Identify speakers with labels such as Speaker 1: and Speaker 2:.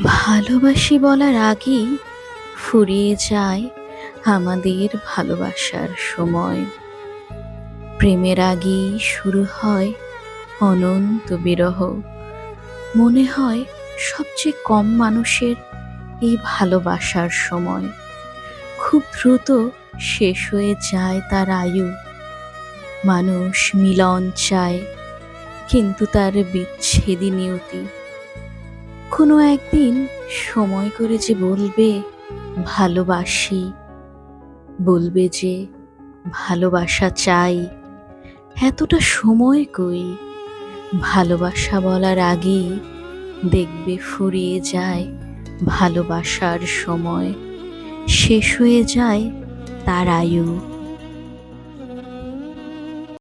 Speaker 1: ভালোবাসি বলার আগেই ফুরিয়ে যায় আমাদের ভালোবাসার সময়। প্রেমের আগেই শুরু হয় অনন্ত বিরহ। মনে হয় সবচেয়ে কম মানুষের এই ভালোবাসার সময়। খুব দ্রুত শেষ হয়ে যায় তার আয়ু। মানুষ মিলন চায়, কিন্তু তার বিচ্ছেদই নিয়তি কোনো একদিন সময় করে যে বলবে, ভালোবাসি। বলবে যে, ভালোবাসা চাই। এতটা সময় কই? ভালোবাসা বলার আগেই দেখবে ফুরিয়ে যায় ভালোবাসার সময়। শেষ হয়ে যায় তার আয়ু।